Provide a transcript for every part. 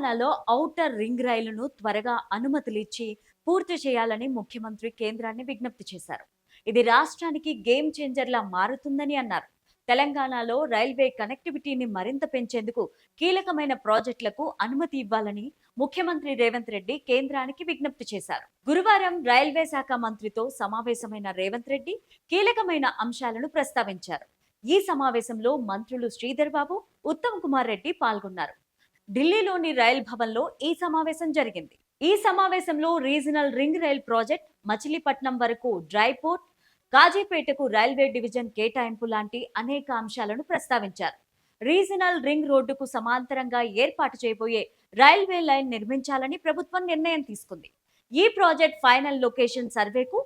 తెలంగాణలో outer ring రైలును త్వరగా అనుమతులు ఇచ్చి పూర్తి చేయాలని ముఖ్యమంత్రి కేంద్రాన్ని విజ్ఞప్తి చేశారు. ఇది రాష్ట్రానికి గేమ్ చేంజర్లా మారుతుందని అన్నారు. తెలంగాణలో రైల్వే కనెక్టివిటీని మరింత పెంచేందుకు కీలకమైన ప్రాజెక్టులకు అనుమతి ఇవ్వాలని ముఖ్యమంత్రి రేవంత్ రెడ్డి కేంద్రానికి విజ్ఞప్తి చేశారు. గురువారం రైల్వే శాఖ మంత్రితో సమావేశమైన రేవంత్ రెడ్డి కీలకమైన అంశాలను ప్రస్తావించారు. ఈ సమావేశంలో మంత్రులు శ్రీధర్ బాబు ఉత్తమ్ కుమార్ రెడ్డి పాల్గొన్నారు. ఢిల్లీలోని రైల్ భవన్లో ఈ సమావేశం జరిగింది. ఈ సమావేశంలో regional ring rail project Machilipatnam వరకు డ్రై పోర్ట్ కాజీపేటకు రైల్వే డివిజన్ కేటాయింపు లాంటి అనేక అంశాలను ప్రస్తావించారు. రీజనల్ రింగ్ రోడ్డుకు సమాంతరంగా ఏర్పాటు చేయబోయే రైల్వే లైన్ నిర్మించాలని ప్రభుత్వం నిర్ణయం తీసుకుంది. ఈ ప్రాజెక్ట్ ఫైనల్ లొకేషన్ సర్వేకు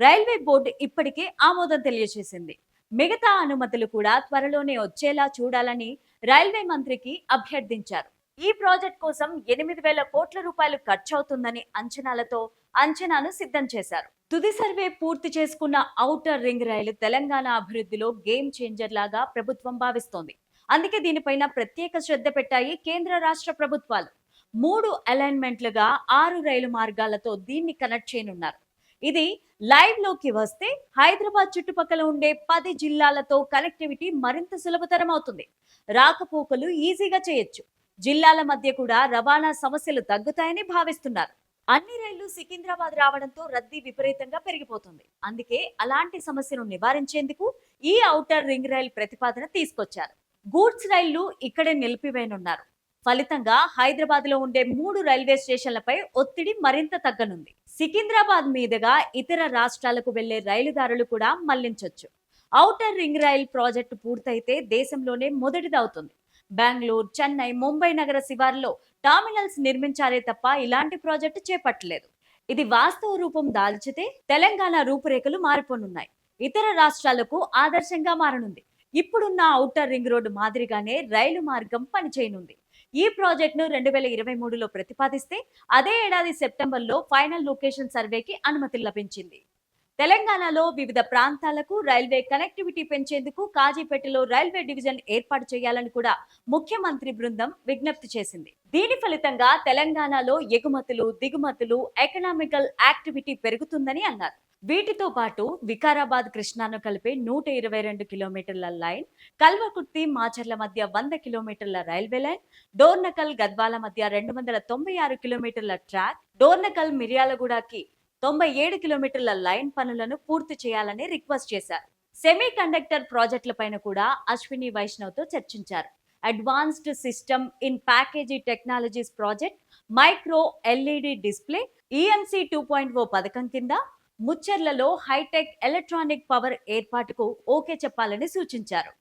రైల్వే బోర్డు ఇప్పటికే ఆమోదం తెలియజేసింది. మిగతా అనుమతులు కూడా త్వరలోనే వచ్చేలా చూడాలని రైల్వే మంత్రికి అభ్యర్థించారు. ఈ ప్రాజెక్ట్ కోసం ఎనిమిది వేల కోట్ల రూపాయలు ఖర్చవుతుందని అంచనాలతో అంచనాను సిద్ధం చేశారు. తుది సర్వే పూర్తి చేసుకున్న ఔటర్ రింగ్ రైలు తెలంగాణ అభివృద్ధిలో గేమ్ చేంజర్ లాగా ప్రభుత్వం భావిస్తోంది. అందుకే దీనిపైన ప్రత్యేక శ్రద్ధ పెట్టాయి కేంద్ర రాష్ట్ర ప్రభుత్వాలు. మూడు అలైన్మెంట్లుగా ఆరు రైలు మార్గాలతో దీన్ని కనెక్ట్ చేయనున్నారు. ఇది లైవ్లోకి వస్తే హైదరాబాద్ చుట్టుపక్కల ఉండే పది జిల్లాలతో కనెక్టివిటీ మరింత సులభతరం అవుతుంది రాకపోకలు ఈజీగా చేయొచ్చు. జిల్లాల మధ్య కూడా రవాణా సమస్యలు తగ్గుతాయని భావిస్తున్నారు. అన్ని రైళ్ళు సికింద్రాబాద్ రావడంతో రద్దీ విపరీతంగా పెరిగిపోతుంది. అందుకే అలాంటి సమస్యను నివారించేందుకు ఈ ఔటర్ రింగ్ రైల్ ప్రతిపాదన తీసుకొచ్చారు. గూడ్స్ రైళ్ళు ఇక్కడే నిలిపివేయనున్నారు. ఫలితంగా హైదరాబాద్లో ఉండే మూడు రైల్వే స్టేషన్లపై ఒత్తిడి మరింత తగ్గనుంది. సికింద్రాబాద్ మీదుగా ఇతర రాష్ట్రాలకు వెళ్ళే రైలుదారులు కూడా మళ్ళించవచ్చు ఔటర్ రింగ్ రైల్ ప్రాజెక్టు పూర్తయితే దేశంలోనే మొదటిదవుతుంది బెంగళూరు చెన్నై ముంబై నగర శివార్లో టర్మినల్స్ నిర్మించారే తప్ప ఇలాంటి ప్రాజెక్టు చేపట్టలేదు. ఇది వాస్తవ రూపం దాల్చితే తెలంగాణ రూపురేఖలు మారిపోనున్నాయి. ఇతర రాష్ట్రాలకు ఆదర్శంగా మారనుంది. ఇప్పుడున్న ఔటర్ రింగ్ రోడ్డు మాదిరిగానే రైలు మార్గం పనిచేయనుంది. ఈ ప్రాజెక్టును రెండు వేల ఇరవై మూడులో ప్రతిపాదిస్తే అదే ఏడాది సెప్టెంబర్లో ఫైనల్ లొకేషన్ సర్వేకి అనుమతి లభించింది. తెలంగాణలో వివిధ ప్రాంతాలకు రైల్వే కనెక్టివిటీ పెంచేందుకు కాజీపేటలో రైల్వే డివిజన్ ఏర్పాటు చేయాలని కూడా ముఖ్యమంత్రి బృందం విజ్ఞప్తి చేసింది. దీని ఫలితంగా తెలంగాణలో ఎగుమతులు దిగుమతులు ఎకనామికల్ యాక్టివిటీ పెరుగుతుందని అన్నారు. వీటితో పాటు వికారాబాద్ కృష్ణాను కలిపే నూట ఇరవై రెండు కిలోమీటర్ల లైన్ కల్వకుర్తి మాచర్ల మధ్య వంద కిలోమీటర్ల రైల్వే లైన్ డోర్నకల్ గద్వాల మధ్య రెండు వందల తొంభై ఆరు కిలోమీటర్ల ట్రాక్ డోర్నకల్ మిర్యాలగూడకి తొంభై ఏడు కిలోమీటర్ల లైన్ పనులను పూర్తి చేయాలని రిక్వెస్ట్ చేశారు. సెమీ కండక్టర్ ప్రాజెక్టులపైన కూడా అశ్విని వైష్ణవ్తో చర్చించారు. Advanced system in package technologies project micro LED display EMC two point O పథకం కింద ముచ్చర్లలో హైటెక్ ఎలక్ట్రానిక్ పవర్ ఏర్పాటుకు ఓకే చెప్పాలని సూచించారు.